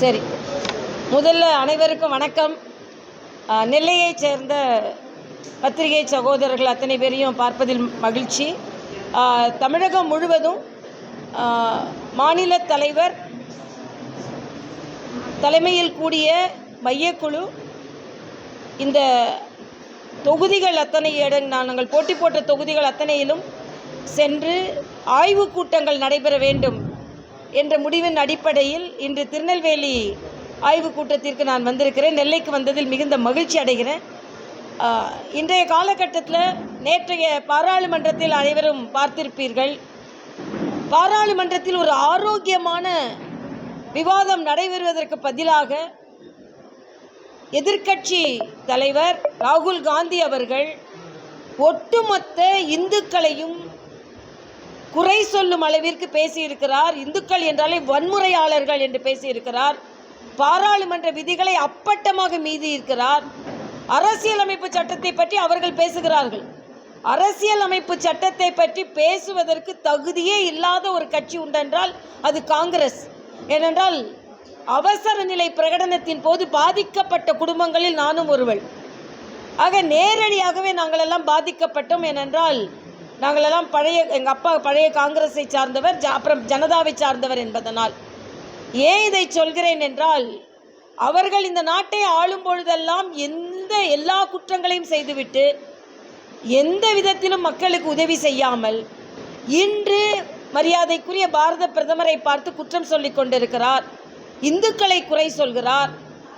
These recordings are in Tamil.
சரி. முதல்ல அனைவருக்கும் வணக்கம். நெல்லையைச் சேர்ந்த பத்திரிகை சகோதரர்கள் அத்தனை பேரையும் பார்ப்பதில் மகிழ்ச்சி. தமிழகம் முழுவதும் மாநில தலைவர் தலைமையில் கூடிய மையக்குழு இந்த தொகுதிகள் அத்தனை இடம் நாங்கள் போட்டி போட்ட தொகுதிகள் அத்தனையிலும் சென்று ஆய்வுக் கூட்டங்கள் நடைபெற வேண்டும். என்ற முடிவின் அடிப்படையில் இன்று திருநெல்வேலி ஆய்வுக் கூட்டத்திற்கு நான் வந்திருக்கிறேன். நெல்லைக்கு வந்ததில் மிகுந்த மகிழ்ச்சி அடைகிறேன். இன்றைய காலகட்டத்தில் நேற்றைய பாராளுமன்றத்தில் அனைவரும் பார்த்திருப்பீர்கள். பாராளுமன்றத்தில் ஒரு ஆரோக்கியமான விவாதம் நடைபெறுவதற்கு பதிலாக எதிர்க்கட்சி தலைவர் ராகுல் காந்தி அவர்கள் ஒட்டுமொத்த இந்துக்களையும் குறை சொல்லும் அளவிற்கு பேசியிருக்கிறார். இந்துக்கள் என்றாலே வன்முறையாளர்கள் என்று பேசியிருக்கிறார். பாராளுமன்ற விதிகளை அப்பட்டமாக மீதி இருக்கிறார் அரசியலமைப்பு சட்டத்தை பற்றி அவர்கள் பேசுகிறார்கள். அரசியலமைப்பு சட்டத்தை பற்றி பேசுவதற்கு தகுதியே இல்லாத ஒரு கட்சி உண்டென்றால் அது காங்கிரஸ். ஏனென்றால் அவசர நிலை பிரகடனத்தின் போது பாதிக்கப்பட்ட குடும்பங்களில் நானும் ஒருவள். ஆக நேரடியாகவே நாங்கள் எல்லாம் பாதிக்கப்பட்டோம். ஏனென்றால் நாங்களெல்லாம் பழைய எங்கள் அப்பா பழைய காங்கிரஸை சார்ந்தவர் ஜ- அப்புறம் ஜனதாவை சார்ந்தவர் என்பதனால். ஏன் இதை சொல்கிறேன் என்றால் அவர்கள் இந்த நாட்டை ஆளும் பொழுதெல்லாம் எந்த எல்லா குற்றங்களையும் செய்துவிட்டு எந்த விதத்திலும் மக்களுக்கு உதவி செய்யாமல் இன்று மரியாதைக்குரிய பாரத பிரதமரை பார்த்து குற்றம் சொல்லி கொண்டிருக்கிறார். இந்துக்களை குறை சொல்கிறார்.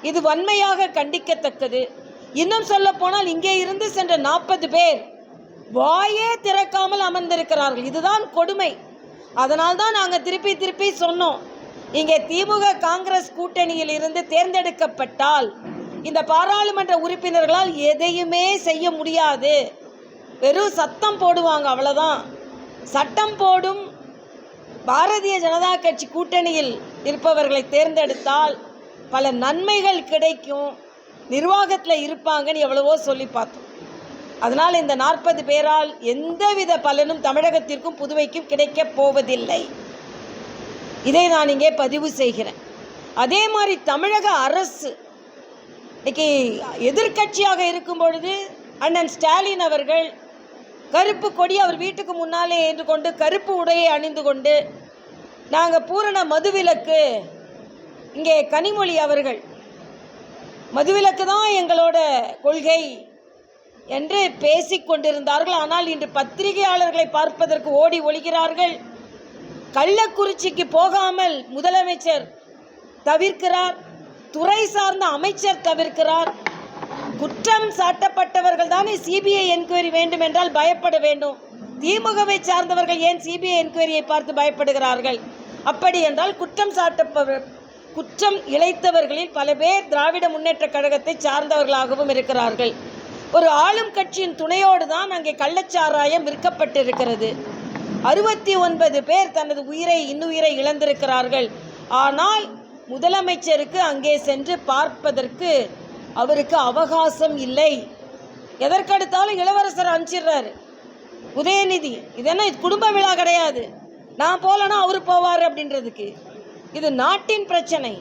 இது வன்மையாக கண்டிக்கத்தக்கது. இன்னும் சொல்ல போனால் இங்கே இருந்து சென்ற நாற்பது பேர் வாயே திறக்காமல் அமர்ந்திருக்கிறார்கள். இதுதான் கொடுமை. அதனால் தான் நாங்கள் திருப்பி திருப்பி சொன்னோம். இங்கே திமுக காங்கிரஸ் கூட்டணியில் இருந்து தேர்ந்தெடுக்கப்பட்டால் இந்த பாராளுமன்ற உறுப்பினர்களால் எதையுமே செய்ய முடியாது. வெறும் சத்தம் போடுவாங்க அவ்வளோதான் சட்டம் போடும் பாரதிய ஜனதா கட்சி கூட்டணியில் இருப்பவர்களை தேர்ந்தெடுத்தால் பல நன்மைகள் கிடைக்கும். நிர்வாகத்தில் இருப்பாங்கன்னு எவ்வளவோ சொல்லி பார்த்தோம். அதனால் இந்த நாற்பது பேரால் எந்தவித பலனும் தமிழகத்திற்கும் புதுவைக்கும் கிடைக்கப் போவதில்லை. இதை நான் இங்கே பதிவு செய்கிறேன். அதே மாதிரி தமிழக அரசு இன்னைக்கு எதிர்க்கட்சியாக இருக்கும் பொழுது அண்ணன் ஸ்டாலின் அவர்கள் கருப்பு கொடி அவர் வீட்டுக்கு முன்னாலே ஏன்று கொண்டு கருப்பு உடையை அணிந்து கொண்டு நாங்கள் பூரண மதுவிலக்கு இங்கே கனிமொழி அவர்கள் மதுவிலக்கு தான் எங்களோட கொள்கை. என்று பேசிக் கொண்டிருந்தார்கள். ஆனால் இன்று பத்திரிகையாளர்களை பார்ப்பதற்கு ஓடி ஒழிகிறார்கள் கள்ளக்குறிச்சிக்கு போகாமல் முதலமைச்சர் தவிர்க்கிறார். துறை சார்ந்த அமைச்சர் தவிர்க்கிறார். குற்றம் சாட்டப்பட்டவர்கள் தானே சிபிஐ என்கொயரி வேண்டும் என்றால் பயப்பட வேண்டும். திமுகவை சார்ந்தவர்கள் ஏன் சிபிஐ என்கொயரியை பார்த்து பயப்படுகிறார்கள்? அப்படி என்றால் குற்றம் சாட்டப்பவர் குற்றம் இழைத்தவர்களில் பல பேர் திராவிட முன்னேற்ற கழகத்தை சார்ந்தவர்களாகவும் இருக்கிறார்கள். ஒரு ஆளும் கட்சியின் துணையோடு தான் அங்கே கள்ளச்சாராயம் விற்கப்பட்டிருக்கிறது. அறுபத்தி ஒன்பது பேர் தனது உயிரை இன்னுயிரை இழந்திருக்கிறார்கள். ஆனால் முதலமைச்சருக்கு அங்கே சென்று பார்ப்பதற்கு அவருக்கு அவகாசம் இல்லை. எதற்கெடுத்தாலும் இளவரசர் அனுப்பிச்சிடுறாரு. உதயநிதி இது என்ன இது குடும்ப விழா கிடையாது. நான் போகலன்னா அவர் போவார் அப்படின்றதுக்கு. இது நாட்டின் பிரச்சனை.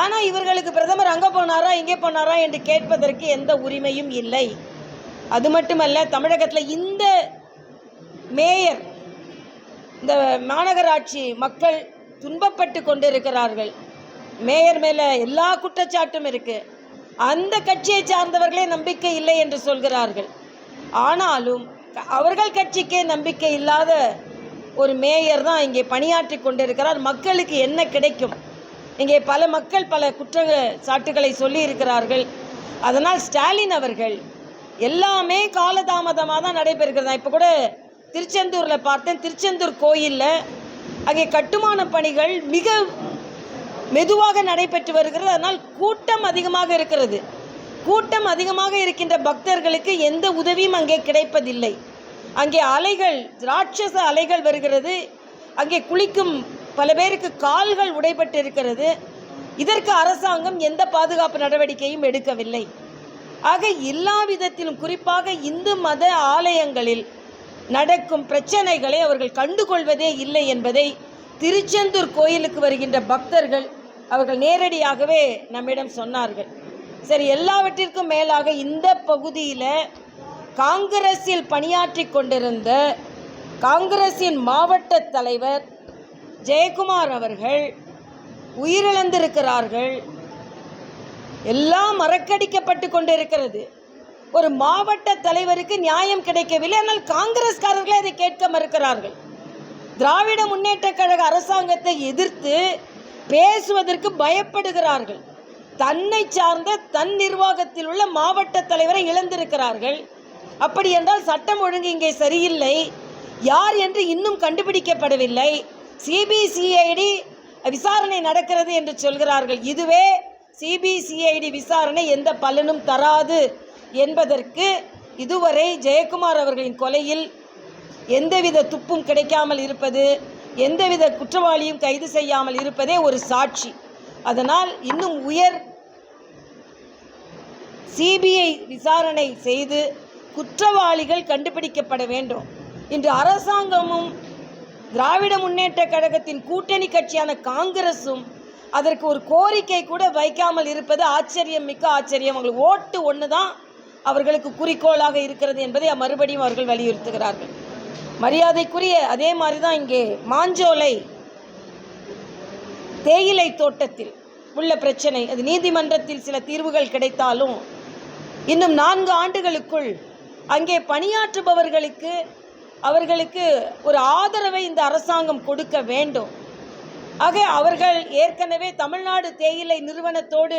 ஆனால் இவர்களுக்கு பிரதமர் அங்கே போனாரா இங்கே போனாரா என்று கேட்பதற்கு எந்த உரிமையும் இல்லை. அது மட்டுமல்ல தமிழகத்தில் இந்த மேயர் இந்த மாநகராட்சி மக்கள் துன்பப்பட்டு கொண்டிருக்கிறார்கள். மேயர் மேலே எல்லா குற்றச்சாட்டும் இருக்குது அந்த கட்சியை சார்ந்தவர்களே நம்பிக்கை இல்லை என்று சொல்கிறார்கள். ஆனாலும் அவர்கள் கட்சிக்கே நம்பிக்கை இல்லாத ஒரு மேயர் தான் இங்கே பணியாற்றி கொண்டிருக்கிறார். மக்களுக்கு என்ன கிடைக்கும்? இங்கே பல மக்கள் பல குற்ற சாட்டுகளை சொல்லி இருக்கிறார்கள் அதனால் ஸ்டாலின் அவர்கள் எல்லாமே காலதாமதமாக தான் நடைபெறுகிறது. நான் இப்போ கூட திருச்செந்தூரில் பார்த்தேன். திருச்செந்தூர் கோயிலில் அங்கே கட்டுமான பணிகள் மிக மெதுவாக நடைபெற்று வருகிறது. அதனால் கூட்டம் அதிகமாக இருக்கிறது. கூட்டம் அதிகமாக இருக்கின்ற பக்தர்களுக்கு எந்த உதவியும் அங்கே கிடைப்பதில்லை. அங்கே அலைகள் ராட்சச அலைகள் வருகிறது. அங்கே குளிக்கும் பல பேருக்கு கால்கள் உடைபட்டு இருக்கிறது இதற்கு அரசாங்கம் எந்த பாதுகாப்பு நடவடிக்கையும் எடுக்கவில்லை. ஆக எல்லா விதத்திலும் குறிப்பாக இந்து மத ஆலயங்களில் நடக்கும் பிரச்சனைகளை அவர்கள் கண்டுகொள்வதே இல்லை என்பதை திருச்செந்தூர் கோயிலுக்கு வருகின்ற பக்தர்கள் அவர்கள் நேரடியாகவே நம்மிடம் சொன்னார்கள். சரி எல்லாவற்றிற்கும் மேலாக இந்த பகுதியில் காங்கிரஸில் பணியாற்றி கொண்டிருந்த காங்கிரஸின் மாவட்ட தலைவர் ஜெயக்குமார் அவர்கள் உயிரிழந்திருக்கிறார்கள். எல்லாம் மறக்கடிக்கப்பட்டு கொண்டிருக்கிறது. ஒரு மாவட்ட தலைவருக்கு நியாயம் கிடைக்கவில்லை. ஆனால் காங்கிரஸ்காரர்களே அதை கேட்க மறுக்கிறார்கள். திராவிட முன்னேற்ற கழக அரசாங்கத்தை எதிர்த்து பேசுவதற்கு பயப்படுகிறார்கள். தன்னை சார்ந்த தன் நிர்வாகத்தில் உள்ள மாவட்ட தலைவரை இழந்திருக்கிறார்கள். அப்படி என்றால் சட்டம் ஒழுங்கு இங்கே சரியில்லை. யார் என்று இன்னும் கண்டுபிடிக்கப்படவில்லை. சிபிசிஐடி விசாரணை நடக்கிறது என்று சொல்கிறார்கள். இதுவே சிபிசிஐடி விசாரணை எந்த பலனும் தராது என்பதற்கு இதுவரை ஜெயக்குமார் அவர்களின் கொலையில் எந்தவித துப்பும் கிடைக்காமல் இருப்பது எந்தவித குற்றவாளியும் கைது செய்யாமல் இருப்பதே ஒரு சாட்சி. அதனால் இன்னும் உயர் சிபிஐ விசாரணை செய்து குற்றவாளிகள் கண்டுபிடிக்கப்பட வேண்டும். இன்று அரசாங்கமும் திராவிட முன்னேற்ற கழகத்தின் கூட்டணி கட்சியான காங்கிரஸும் அதற்கு ஒரு கோரிக்கை கூட வைக்காமல் இருப்பது ஆச்சரியம் மிக்க ஆச்சரியம். அவங்களுக்கு ஓட்டு ஒன்று தான் அவர்களுக்கு குறிக்கோளாக இருக்கிறது என்பதை மறுபடியும் அவர்கள் வலியுறுத்துகிறார்கள். மரியாதைக்குரிய அதே மாதிரி தான் இங்கே மாஞ்சோலை தேயிலை தோட்டத்தில் உள்ள பிரச்சனை. அது நீதிமன்றத்தில் சில தீர்வுகள் கிடைத்தாலும் இன்னும் நான்கு ஆண்டுகளுக்குள் அங்கே பணியாற்றுபவர்களுக்கு அவர்களுக்கு ஒரு ஆதரவை இந்த அரசாங்கம் கொடுக்க வேண்டும். ஆக அவர்கள் ஏற்கனவே தமிழ்நாடு தேயிலை நிறுவனத்தோடு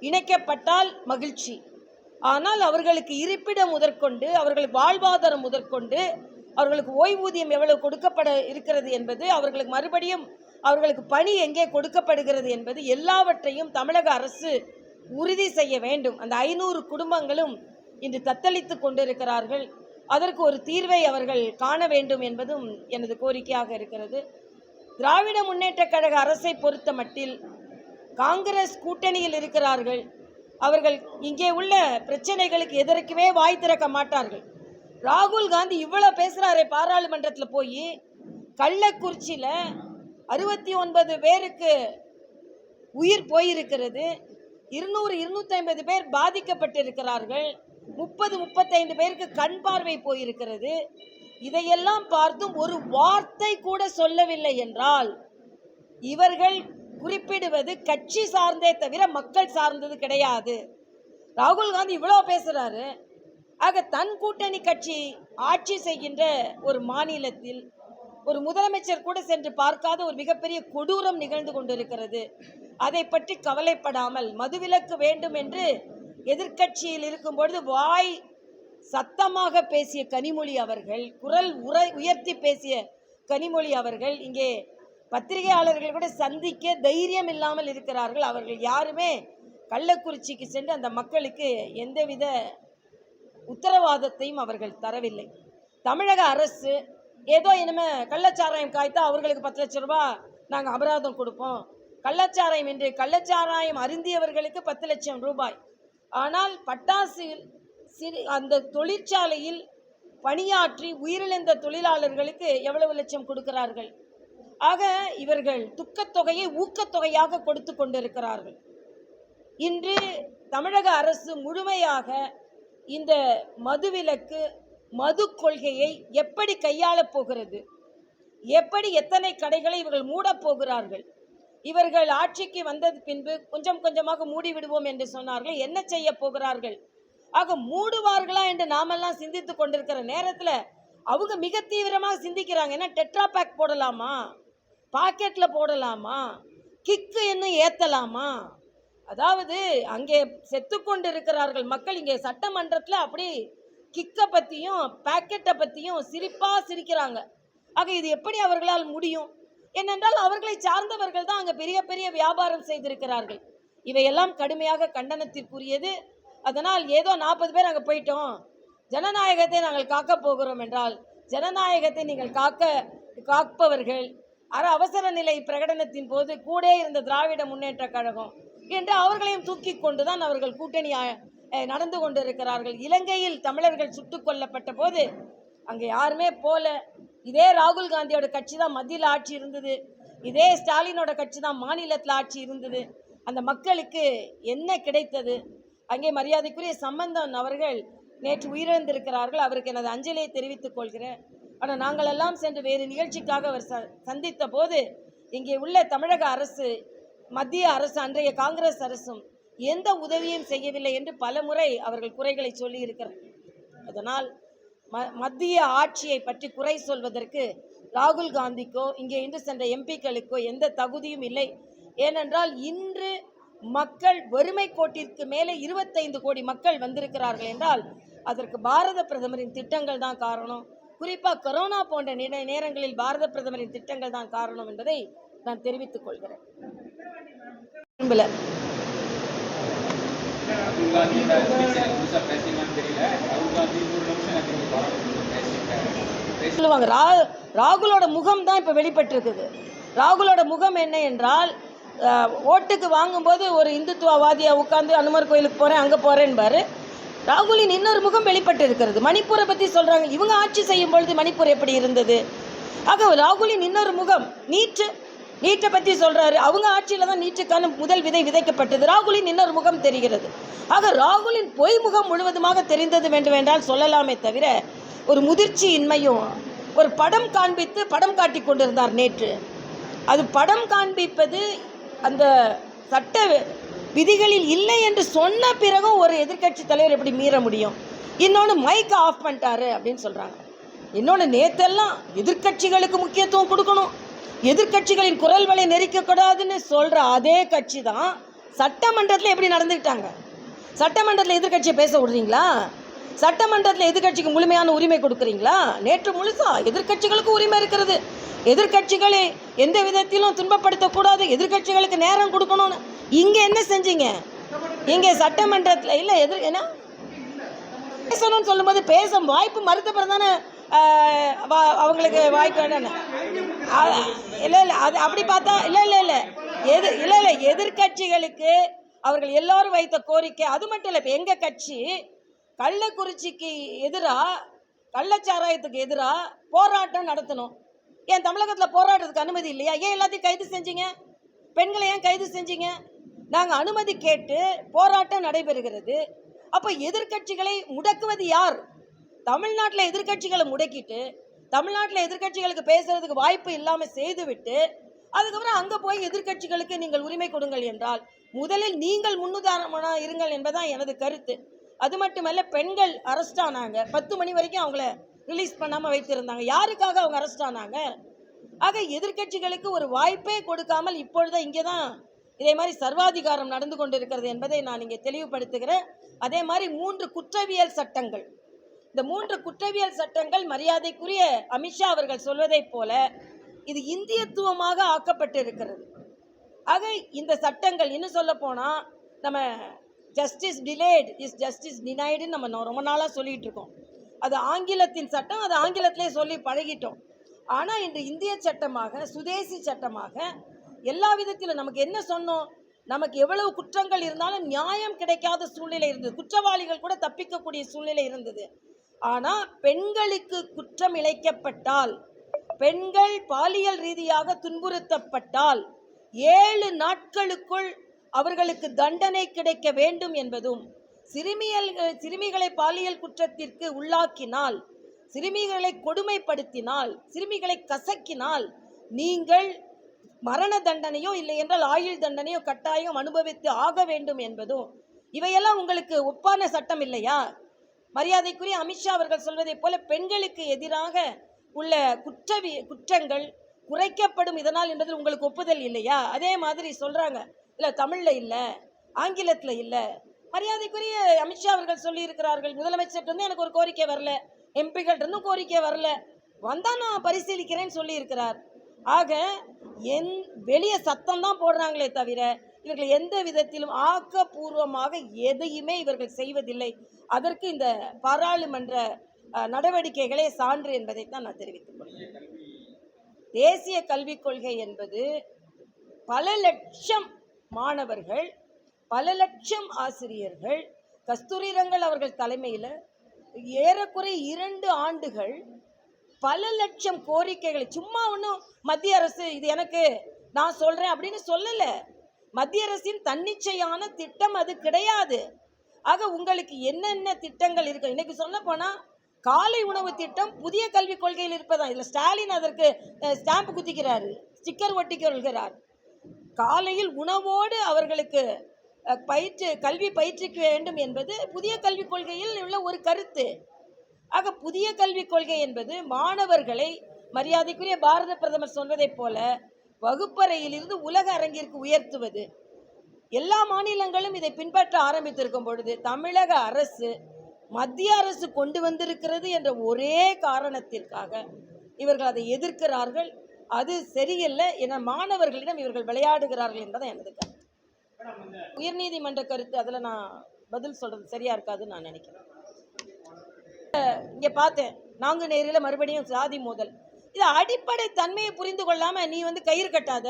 இணைக்கப்பட்டால் மகிழ்ச்சி. ஆனால் அவர்களுக்கு இருப்பிடம் முதற்கொண்டு அவர்களுக்கு வாழ்வாதாரம் முதற்கொண்டு அவர்களுக்கு ஓய்வூதியம் எவ்வளவு கொடுக்கப்பட இருக்கிறது என்பது அவர்களுக்கு மறுபடியும் அவர்களுக்கு பணி எங்கே கொடுக்கப்படுகிறது என்பது எல்லாவற்றையும் தமிழக அரசு உறுதி செய்ய வேண்டும். அந்த ஐநூறு குடும்பங்களும் இன்று தத்தளித்து கொண்டிருக்கிறார்கள். அதற்கு ஒரு தீர்வை அவர்கள் காண வேண்டும் என்பதும் எனது கோரிக்கையாக இருக்கிறது. திராவிட முன்னேற்ற கழக அரசை பொறுத்த மட்டில் காங்கிரஸ் கூட்டணியில் இருக்கிறார்கள். அவர்கள் இங்கே உள்ள பிரச்சனைகளுக்கு எதற்குமே வாய் திறக்க மாட்டார்கள். ராகுல் காந்தி இவ்வளோ பேசுகிறாரே பாராளுமன்றத்தில் போய் கள்ளக்குறிச்சியில் அறுபத்தி ஒன்பது பேருக்கு உயிர் போயிருக்கிறது. இருநூறு இருநூத்தி ஐம்பது பேர் பாதிக்கப்பட்டிருக்கிறார்கள். முப்பது முப்பத்தைந்து பேருக்கு கண் பார்வை போயிருக்கிறது. இதையெல்லாம் பார்த்தும் ஒரு வார்த்தை கூட சொல்லவில்லை என்றால் இவர்கள் குறிப்பிடுவது கட்சி சார்ந்தே தவிர மக்கள் சார்ந்தது கிடையாது. ராகுல் காந்தி இவ்வளோ பேசுகிறாரு ஆக தன் கூட்டணி கட்சி ஆட்சி செய்கின்ற ஒரு மாநிலத்தில் ஒரு முதலமைச்சர் கூட சென்று பார்க்காத ஒரு மிகப்பெரிய கொடூரம் நிகழ்ந்து கொண்டிருக்கிறது. அதை பற்றி கவலைப்படாமல் மதுவிலக்கு வேண்டும் என்று எதிர்க்கட்சியில் இருக்கும் பொழுது வாய் சத்தமாக பேசிய கனிமொழி அவர்கள் குரல் உர உயர்த்தி பேசிய கனிமொழி அவர்கள் இங்கே பத்திரிகையாளர்கள் கூட சந்திக்க தைரியம் இல்லாமல் இருக்கிறார்கள். அவர்கள் யாருமே கள்ளக்குறிச்சிக்கு சென்று அந்த மக்களுக்கு எந்தவித உத்தரவாதத்தையும் அவர்கள் தரவில்லை. தமிழக அரசு ஏதோ இனிமே கள்ளச்சாராயம் காய்த்தா அவர்களுக்கு பத்து லட்ச ரூபா நாங்கள் அபராதம் கொடுப்போம். கள்ளச்சாராயம் என்று கள்ளச்சாராயம் அருந்தியவர்களுக்கு பத்து லட்சம் ரூபாய். ஆனால் பட்டாசு சிறு அந்த தொழிற்சாலையில் பணியாற்றி உயிரிழந்த தொழிலாளர்களுக்கு எவ்வளவு லட்சம் கொடுக்கிறார்கள்? ஆக இவர்கள் துக்கத்தொகையை ஊக்கத்தொகையாக கொடுத்து கொண்டிருக்கிறார்கள். இன்று தமிழக அரசு முழுமையாக இந்த மதுவிலக்கு மது கொள்கையை எப்படி கையாளப் போகிறது? எப்படி எத்தனை கடைகளை இவர்கள் மூடப் போகிறார்கள்? இவர்கள் ஆட்சிக்கு வந்தது பின்பு கொஞ்சம் கொஞ்சமாக மூடி விடுவோம் என்று சொன்னார்கள். என்ன செய்ய போகிறார்கள்? ஆக மூடுவார்களா என்று நாமெல்லாம் சிந்தித்து கொண்டிருக்கிற நேரத்தில் அவங்க மிக தீவிரமாக சிந்திக்கிறாங்க. ஏன்னா டெட்ரா பேக் போடலாமா? பாக்கெட்டில் போடலாமா? கிக்கு இன்னும் ஏற்றலாமா அதாவது அங்கே செத்து கொண்டிருக்கிறார்கள் மக்கள் இங்கே சட்டமன்றத்தில் அப்படி கிக்கை பற்றியும் பாக்கெட்டை பற்றியும் சிரிப்பாக சிரிக்கிறாங்க. ஆக இது எப்படி அவர்களால் முடியும்? ஏனென்றால் அவர்களை சார்ந்தவர்கள் தான் அங்கே பெரிய பெரிய வியாபாரம் செய்திருக்கிறார்கள். இவையெல்லாம் கடுமையாக கண்டனத்திற்குரியது. அதனால் ஏதோ நாற்பது பேர் அங்கே போயிட்டோம். ஜனநாயகத்தை நாங்கள் காக்கப் போகிறோம் என்றால் ஜனநாயகத்தை நீங்கள் காக்க காப்பவர்கள். அற அவசர நிலை பிரகடனத்தின் போது கூட இருந்த திராவிட முன்னேற்ற கழகம் என்று அவர்களையும் தூக்கி கொண்டுதான் அவர்கள் கூட்டணி ஆ- நடந்து கொண்டிருக்கிறார்கள். இலங்கையில் தமிழர்கள் சுட்டுக் கொல்லப்பட்ட போது அங்கே யாருமே போல. இதே ராகுல் காந்தியோட கட்சி தான் மத்தியில் ஆட்சி இருந்தது. இதே ஸ்டாலினோட கட்சி தான் மாநிலத்தில் ஆட்சி இருந்தது. அந்த மக்களுக்கு என்ன கிடைத்தது? அங்கே மரியாதைக்குரிய சம்பந்தன் அவர்கள் நேற்று உயிரிழந்திருக்கிறார்கள். அவருக்கு எனது அஞ்சலியை தெரிவித்துக் கொள்கிறேன். ஆனால் நாங்கள் எல்லாம் சென்று வேறு நிகழ்ச்சிக்காக அவர் ச சந்தித்த போது இங்கே உள்ள தமிழக அரசு மத்திய அரசு அன்றைய காங்கிரஸ் அரசும் எந்த உதவியும் செய்யவில்லை என்று பலமுறை அவர்கள் குறைகளை சொல்லி இருக்கிறார் அதனால் ம மத்திய ஆட்சியை பற்றி குறை சொல்வதற்கு ராகுல் காந்திக்கோ இங்கே இன்று சென்ற எம்பிக்களுக்கோ எந்த தகுதியும் இல்லை. ஏனென்றால் இன்று மக்கள் வறுமை கோட்டிற்கு மேலே இருபத்தைந்து கோடி மக்கள் வந்திருக்கிறார்கள் என்றால் அதற்கு பாரத பிரதமரின் திட்டங்கள் தான் காரணம். குறிப்பாக கொரோனா போன்ற நில நேரங்களில் பாரத பிரதமரின் திட்டங்கள் தான் காரணம் என்பதை நான் தெரிவித்துக் கொள்கிறேன். காந்தி ஸ்பீச் எனக்கு புதுசாக தெரியல. ராகுல் காந்தி நூறு நிமிஷம் எனக்கு இங்கே பேசியிருக்காரு சொல்லுவாங்க ரா ராகுலோட முகம் தான் இப்போ வெளிப்பட்டிருக்குது. ராகுலோட முகம் என்ன என்றால் ஓட்டுக்கு வாங்கும்போது ஒரு இந்துத்துவவாதியாக உட்காந்து அனுமர் கோயிலுக்கு போகிறேன் அங்கே போகிறேன்பாரு ராகுலின் இன்னொரு முகம் வெளிப்பட்டு இருக்கிறது மணிப்பூரை பற்றி சொல்கிறாங்க இவங்க ஆட்சி செய்யும் பொழுது மணிப்பூர் எப்படி இருந்தது? ஆக ராகுலின் இன்னொரு முகம் நீட்டு நீட்டை பற்றி சொல்கிறாரு அவங்க ஆட்சியில் தான் நீட்டுக்கான முதல் விதை விதைக்கப்பட்டது. ராகுலின் இன்னொரு முகம் தெரிகிறது. ஆக ராகுலின் பொய் முகம் முழுவதுமாக தெரிந்தது வேண்டுமென்றால் சொல்லலாமே தவிர ஒரு முதிர்ச்சியின்மையும் ஒரு படம் காண்பித்து படம் காட்டி கொண்டிருந்தார் நேற்று. அது படம் காண்பிப்பது அந்த சட்ட விதிகளில் இல்லை என்று சொன்ன பிறகும் ஒரு எதிர்க்கட்சி தலைவர் எப்படி மீற முடியும்? இன்னொன்று மைக்கை ஆஃப் பண்ணிட்டாரு அப்படின்னு சொல்கிறாங்க இன்னொன்று நேத்தெல்லாம் எதிர்க்கட்சிகளுக்கு முக்கியத்துவம் கொடுக்கணும். எதிர்க்கட்சிகளின் குரல் வலை நெரிக்கக்கூடாதுன்னு சொல்கிற அதே கட்சி தான் சட்டமன்றத்தில் எப்படி நடந்துக்கிட்டாங்க? சட்டமன்றத்தில் எதிர்க்கட்சியை பேச விடுறீங்களா? சட்டமன்றத்தில் எதிர்க்கட்சிக்கு முழுமையான உரிமை கொடுக்குறீங்களா? நேற்று முழுசா எதிர்கட்சிகளுக்கு உரிமை இருக்கிறது. எதிர்க்கட்சிகளை எந்த விதத்திலும் துன்பப்படுத்தக்கூடாது. எதிர்க்கட்சிகளுக்கு நேரம் கொடுக்கணும்னு. இங்கே என்ன செஞ்சீங்க? இங்கே சட்டமன்றத்தில் இல்லை எதிர் என்ன? பேசணும்னு சொல்லும்போது பேச வாய்ப்பு மறுத்தப்பறம் தானே அவங்களுக்கு வாய்ப்பு வேணும்னு. இல்லை இல்லை அது அப்படி பார்த்தா இல்லை இல்லை இல்லை. எது இல்லை இல்லை எதிர்க்கட்சிகளுக்கு அவர்கள் எல்லோரும் வைத்த கோரிக்கை அது மட்டும் இல்லை இப்போ எங்கள் கட்சி கள்ளக்குறிச்சிக்கு எதிராக கள்ளச்சாராயத்துக்கு எதிராக போராட்டம் நடத்தணும்? ஏன் தமிழகத்தில் போராட்டத்துக்கு அனுமதி இல்லையா? ஏன் எல்லாத்தையும் கைது செஞ்சீங்க? பெண்களை ஏன் கைது செஞ்சீங்க? நாங்கள் அனுமதி கேட்டு போராட்டம் நடைபெறுகிறது. அப்போ எதிர்க்கட்சிகளை முடக்குவது யார்? தமிழ்நாட்டில் எதிர்க்கட்சிகளை முடக்கிட்டு தமிழ்நாட்டில் எதிர்க்கட்சிகளுக்கு பேசுறதுக்கு வாய்ப்பு இல்லாமல் செய்துவிட்டு அதுக்கப்புறம் அங்கே போய் எதிர்க்கட்சிகளுக்கு நீங்கள் உரிமை கொடுங்கள் என்றால் முதலில் நீங்கள் முன்னுதாரணமாக இருங்கள் என்பதுதான் எனது கருத்து. அது மட்டுமல்ல பெண்கள் அரெஸ்ட் ஆனாங்க. பத்து மணி வரைக்கும் அவங்கள ரிலீஸ் பண்ணாமல் வைத்திருந்தாங்க. யாருக்காக அவங்க அரெஸ்ட் ஆனாங்க? ஆக எதிர்க்கட்சிகளுக்கு ஒரு வாய்ப்பே கொடுக்காமல் இப்பொழுது இங்கே தான் இதே மாதிரி சர்வாதிகாரம் நடந்து கொண்டிருக்கிறது என்பதை நான் இங்கே தெளிவுபடுத்துகிறேன். அதே மாதிரி மூன்று குற்றவியல் சட்டங்கள். இந்த மூன்று குற்றவியல் சட்டங்கள் மரியாதைக்குரிய அமித்ஷா அவர்கள் சொல்வதைப் போல இது இந்தியத்துவமாக ஆக்கப்பட்டு இருக்கிறது ஆக இந்த சட்டங்கள் இன்னும் சொல்ல போனால் நம்ம ஜஸ்டிஸ் டிலேட் இஸ் ஜஸ்டிஸ் டினைடுன்னு நம்ம ரொம்ப நாளாக சொல்லிகிட்டு இருக்கோம். அது ஆங்கிலத்தின் சட்டம் அது ஆங்கிலத்திலே சொல்லி பழகிட்டோம். ஆனால் இன்று இந்திய சட்டமாக சுதேசி சட்டமாக எல்லா விதத்திலும் நமக்கு என்ன சொன்னோம்? நமக்கு எவ்வளவு குற்றங்கள் இருந்தாலும் நியாயம் கிடைக்காத சூழ்நிலை இருந்தது. குற்றவாளிகள் கூட தப்பிக்கக்கூடிய சூழ்நிலை இருந்தது. ஆனால் பெண்களுக்கு குற்றம் இழைக்கப்பட்டால் பெண்கள் பாலியல் ரீதியாக துன்புறுத்தப்பட்டால் ஏழு நாட்களுக்குள் அவர்களுக்கு தண்டனை கிடைக்க வேண்டும் என்பதும் சிறுமியல் சிறுமிகளை பாலியல் குற்றத்திற்கு உள்ளாக்கினால் சிறுமிகளை கொடுமைப்படுத்தினால் சிறுமிகளை கசக்கினால் நீங்கள் மரண தண்டனையோ இல்லை என்றால் ஆயுள் தண்டனையோ கட்டாயம் அனுபவித்து ஆக வேண்டும் என்பதும் இவையெல்லாம் உங்களுக்கு ஒப்பான சட்டம் இல்லையா? மரியாதைக்குரிய அமித்ஷா அவர்கள் சொல்வதைப் போல பெண்களுக்கு எதிராக உள்ள குற்றவி குற்றங்கள் குறைக்கப்படும் இதனால் என்பதில் உங்களுக்கு ஒப்புதல் இல்லையா? அதே மாதிரி சொல்கிறாங்க இல்லை தமிழில் இல்லை ஆங்கிலத்தில் இல்லை. மரியாதைக்குரிய அமித்ஷா அவர்கள் சொல்லியிருக்கிறார்கள். முதலமைச்சர்கிட்ட எனக்கு ஒரு கோரிக்கை வரல. எம்பிகள்கிட்டருந்தும் இருந்தும் கோரிக்கை வரல. வந்தால் நான் பரிசீலிக்கிறேன்னு சொல்லியிருக்கிறார். ஆக என் வெளியே சத்தம் தான் போடுறாங்களே தவிர இவர்கள் எந்த விதத்திலும் ஆக்கப்பூர்வமாக எதையுமே இவர்கள் செய்வதில்லை. அதற்கு இந்த பாராளுமன்ற நடவடிக்கைகளே சான்று என்பதைத்தான் நான் தெரிவித்துக் கொள்கிறேன். தேசிய கல்விக் கொள்கை என்பது பல லட்சம் மாணவர்கள் பல லட்சம் ஆசிரியர்கள் கஸ்தூரிரங்கள் அவர்கள் தலைமையில் ஏறக்குறைய இரண்டு ஆண்டுகள் பல லட்சம் கோரிக்கைகளை சும்மா ஒன்றும் மத்திய அரசு இது எனக்கு நான் சொல்கிறேன் அப்படின்னு சொல்லலை. மத்திய அரசின் தன்னிச்சையான திட்டம் அது கிடையாது. ஆக உங்களுக்கு என்னென்ன திட்டங்கள் இருக்கு? இன்னைக்கு சொல்ல போனா காலை உணவு திட்டம் புதிய கல்விக் கொள்கையில் இருப்பதா இதில் ஸ்டாலின் அதற்கு ஸ்டாம்ப் குத்திக்கிறாரு ஸ்டிக்கர் ஒட்டி கொள்கிறார். காலையில் உணவோடு அவர்களுக்கு பயிற்று கல்வி பயிற்றுவிக்க வேண்டும் என்பது புதிய கல்விக் கொள்கையில் உள்ள ஒரு கருத்து. ஆக புதிய கல்விக் கொள்கை என்பது மாணவர்களை மரியாதைக்குரிய பாரத பிரதமர் சொல்வதைப் போல வகுப்பறையிலிருந்து உலக அரங்கிற்கு உயர்த்துவது. எல்லா மாநிலங்களும் இதை பின்பற்ற ஆரம்பித்திருக்கும் பொழுது தமிழக அரசு மத்திய அரசு கொண்டு வந்திருக்கிறது என்ற ஒரே காரணத்திற்காக இவர்கள் அதை எதிர்க்கிறார்கள். அது சரியில்லை என மாணவர்களிடம் இவர்கள் விளையாடுகிறார்கள் என்பதை எனது கருத்து. உயர்நீதிமன்ற கருத்து அதில் நான் பதில் சொல்கிறது சரியாக இருக்காதுன்னு நான் நினைக்கிறேன். இங்கே பார்த்தேன் நாங்குநேரியில் மறுபடியும் சாதி மோதல். இது அடிப்படை தன்மையை புரிந்து கொள்ளாமல் நீ வந்து கயிறு கட்டாத.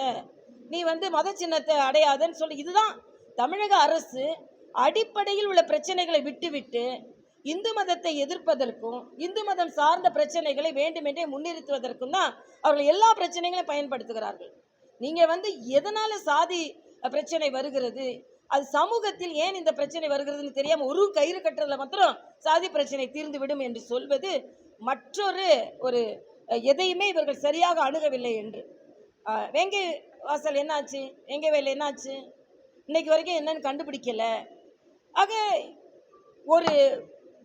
நீ வந்து மத சின்னத்தை அடையாதன்னு சொல்லி இதுதான் தமிழக அரசு அடிப்படையில் உள்ள பிரச்சனைகளை விட்டுவிட்டு இந்து மதத்தை எதிர்ப்பதற்கும் இந்து மதம் சார்ந்த பிரச்சனைகளை வேண்டுமென்றே முன்னிறுத்துவதற்கும் தான் அவர்கள் எல்லா பிரச்சனைகளையும் பயன்படுத்துகிறார்கள். நீங்கள் வந்து எதனால் சாதி பிரச்சனை வருகிறது? அது சமூகத்தில் ஏன் இந்த பிரச்சனை வருகிறதுன்னு தெரியாமல் ஒரு கயிறு கட்டுறதுல மாத்திரம் சாதி பிரச்சனை தீர்ந்து விடும் என்று சொல்வது மற்றொரு ஒரு எதையுமே இவர்கள் சரியாக அணுகவில்லை என்று. வேங்கை வாசல் என்னாச்சு? வேங்கை வேலை என்னாச்சு? இன்னைக்கு வரைக்கும் என்னன்னு கண்டுபிடிக்கலை. ஆக ஒரு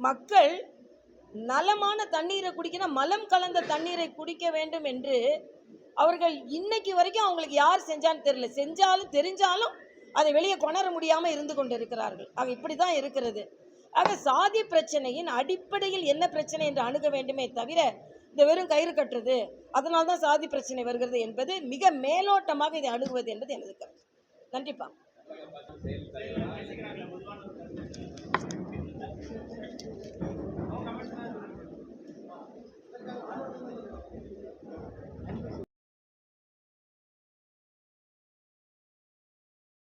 மக்கள் நலமான தண்ணீரை குடிக்கணும் மலம் கலந்த தண்ணீரை குடிக்க வேண்டும் என்று அவர்கள் இன்னைக்கு வரைக்கும் அவங்களுக்கு யார் செஞ்சான்னு தெரியல. செஞ்சாலும் தெரிஞ்சாலும் அதை வெளியே கொணர முடியாமல் இருந்து கொண்டு இருக்கிறார்கள் ஆக இப்படி தான் இருக்கிறது. ஆக சாதி பிரச்சனையின் அடிப்படையில் என்ன பிரச்சனை என்று அணுக வேண்டுமே தவிர இந்த வெறும் கயிறு கட்டுறது அதனால தான் சாதி பிரச்சனை வருகிறது என்பது மிக மேலோட்டமாக இதை அணுகுவது என்பது எனது கருத்து. நன்றிப்பா